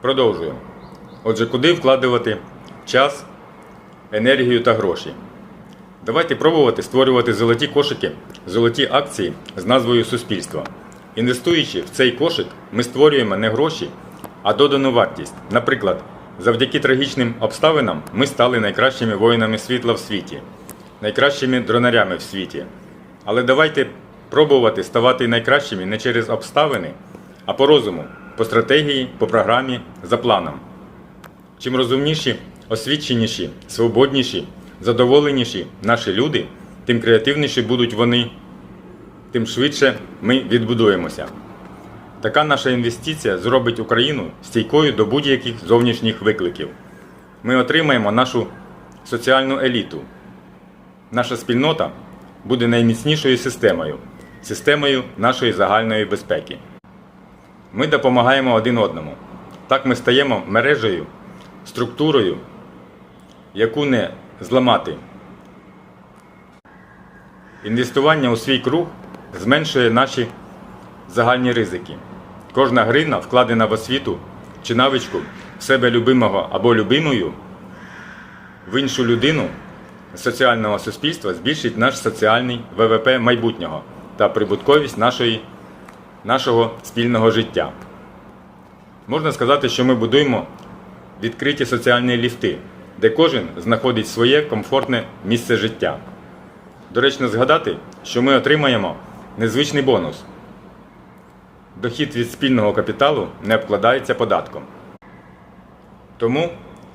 Продовжуємо. Отже, куди вкладувати час, енергію та гроші? Давайте пробувати створювати золоті кошики, золоті акції з назвою суспільства. Інвестуючи в цей кошик, ми створюємо не гроші, а додану вартість. Наприклад, завдяки трагічним обставинам ми стали найкращими воїнами світла в світі, найкращими дронарями в світі. Але давайте пробувати ставати найкращими не через обставини, а по розуму, по стратегії, по програмі, за планом. Чим розумніші, освіченіші, свободніші, задоволеніші наші люди, тим креативніші будуть вони, тим швидше ми відбудуємося. Така наша інвестиція зробить Україну стійкою до будь-яких зовнішніх викликів. Ми отримаємо нашу соціальну еліту. Наша спільнота буде найміцнішою системою, системою нашої загальної безпеки. Ми допомагаємо один одному. Так ми стаємо мережею, структурою, яку не зламати. Інвестування у свій круг зменшує наші загальні ризики. Кожна гривна, вкладена в освіту чи навичку в себе любимого або любимою, в іншу людину соціального суспільства збільшить наш соціальний ВВП майбутнього та прибутковість нашої, нашого спільного життя. Можна сказати, що ми будуємо відкриті соціальні ліфти, де кожен знаходить своє комфортне місце життя. Доречно згадати, що ми отримаємо незвичний бонус. Дохід від спільного капіталу не обкладається податком. Тому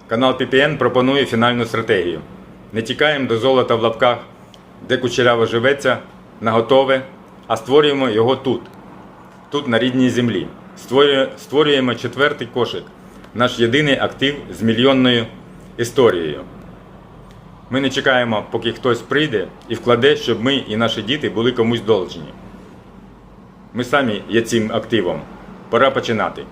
канал PPN пропонує фінальну стратегію. Не тікаємо до золота в лапках, де кучеряво живеться, на готове, а створюємо його тут, тут на рідній землі. Створюємо четвертий кошик, наш єдиний актив з мільйонною історією. Ми не чекаємо, поки хтось прийде і вкладе, щоб ми і наші діти були комусь должні. Ми самі є цим активом. Пора починати.